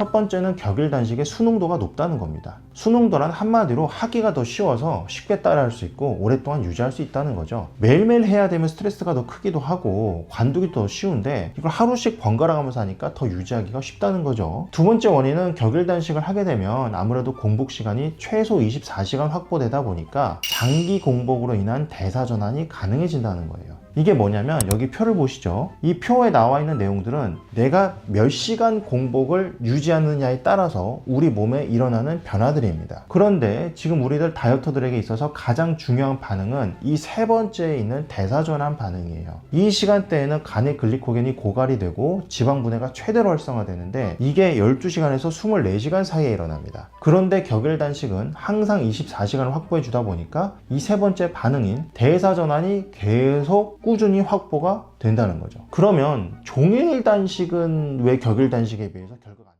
첫 번째는 격일 단식의 수농도가 높다는 겁니다. 수농도란 한마디로 하기가 더 쉬워서 쉽게 따라할 수 있고 오랫동안 유지할 수 있다는 거죠. 매일매일 해야 되면 스트레스가 더 크기도 하고 관두기 더 쉬운데 이걸 하루씩 번갈아 가면서 하니까 더 유지하기가 쉽다는 거죠. 두 번째 원인은 격일 단식을 하게 되면 아무래도 공복 시간이 최소 24시간 확보되다 보니까 장기 공복으로 인한 대사 전환이 가능해진다는 거예요. 이게 뭐냐면 여기 표를 보시죠. 이 표에 나와 있는 내용들은 내가 몇 시간 공복을 유지하느냐에 따라서 우리 몸에 일어나는 변화들입니다. 그런데 지금 우리들 다이어터들에게 있어서 가장 중요한 반응은 이 세 번째에 있는 대사전환 반응이에요. 이 시간대에는 간의 글리코겐이 고갈이 되고 지방 분해가 최대로 활성화되는데 이게 12시간에서 24시간 사이에 일어납니다. 그런데 격일 단식은 항상 24시간을 확보해 주다 보니까 이 세 번째 반응인 대사전환이 계속 꾸준히 확보가 된다는 거죠. 그러면 종일 단식은 왜 격일 단식에 비해서 결과가 안